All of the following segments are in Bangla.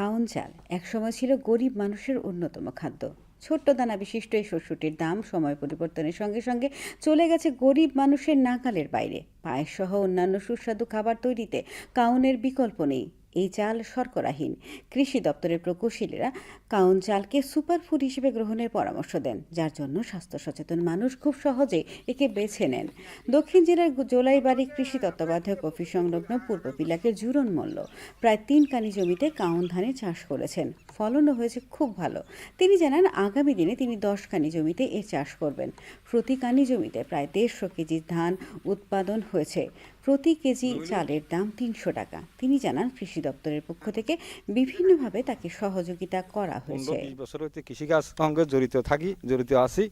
কাউন চাল। একসময় ছিল গরিব মানুষের অন্যতম খাদ্য। ছোট্ট দানা বিশিষ্ট এই শস্যটির দাম সময় পরিবর্তনের সঙ্গে সঙ্গে চলে গেছে গরিব মানুষের নাকালের বাইরে। পায়েস সহ অন্যান্য সুস্বাদু খাবার তৈরিতে কাউনের বিকল্প নেই। এই চাল শর্করাহীন। কৃষি দপ্তরের প্রকৌশলীরা কাউন চালকে সুপারফুড হিসেবে গ্রহণের পরামর্শ দেন যার জন্য স্বাস্থ্য সচেতন মানুষ খুব সহজে একে বেছে নেন। দক্ষিণ জেলার জোলাইবাড়ি কৃষি তত্ত্বাবধায়ক অফিস সংলগ্ন পূর্ব পিলাকের জুরন মল্ল প্রায় তিন কানি জমিতে কাউন ধানের চাষ করেছেন। ফলনও হয়েছে খুব ভালো। তিনি জানান আগামী দিনে তিনি দশ কানি জমিতে এ চাষ করবেন। প্রতি কানি জমিতে প্রায় দেড়শো কেজি ধান উৎপাদন হয়েছে। প্রতি কেজি চালের দাম তিনশো টাকা। তিনি জানান কৃষি দপ্তরের পক্ষ থেকে বিভিন্নভাবে তাকে সহযোগিতা করা হয়েছে। বছর হইতে কৃষিকাজ সঙ্গে জড়িত থাকি জড়িত আছি।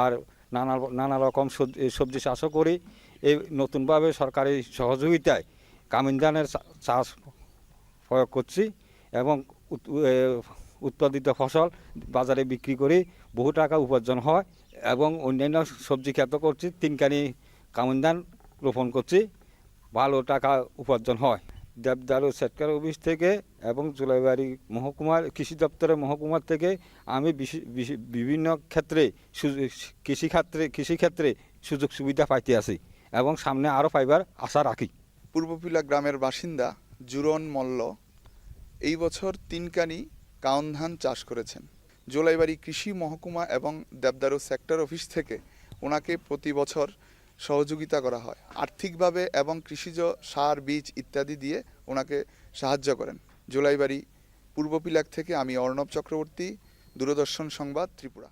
আর নানা নানা রকম সবজি চাষও করি। এই নতুনভাবে সরকারি সহযোগিতায় কামিন ধানের চাষ প্রয়োগ করছি এবং উৎপাদিত ফসল বাজারে বিক্রি করে। বহু টাকা উপার্জন হয় এবং অন্যান্য সবজি ক্ষেত করছি। তিনকানি কামিন ধান রোপণ করছি। ভালো টাকা উপার্জন হয়। দেবদারু সেটকার অফিস থেকে এবং জুলাইবাড়ি মহকুমার কৃষি দপ্তরের মহকুমার থেকে আমি বিভিন্ন ক্ষেত্রে কৃষিক্ষেত্রে কৃষিক্ষেত্রে সুযোগ সুবিধা পাইতে আসি এবং সামনে আরও পাইবার আশা রাখি। পূর্বপিলা গ্রামের বাসিন্দা জুরন মল্ল এই বছর তিনকানি কাউন ধান চাষ করেছেন। জোলাইবাড়ি কৃষি মহকুমা এবং দেবদারু সেক্টর অফিস থেকে ওনাকে প্রতি বছর সহযোগিতা করা হয়। আর্থিকভাবে এবং কৃষিজ সার, বীজ ইত্যাদি দিয়ে ওনাকে সাহায্য করেন। জোলাইবাড়ি পূর্বপিলাক থেকে আমি অর্ণব চক্রবর্তী, দূরদর্শন সংবাদ, ত্রিপুরা।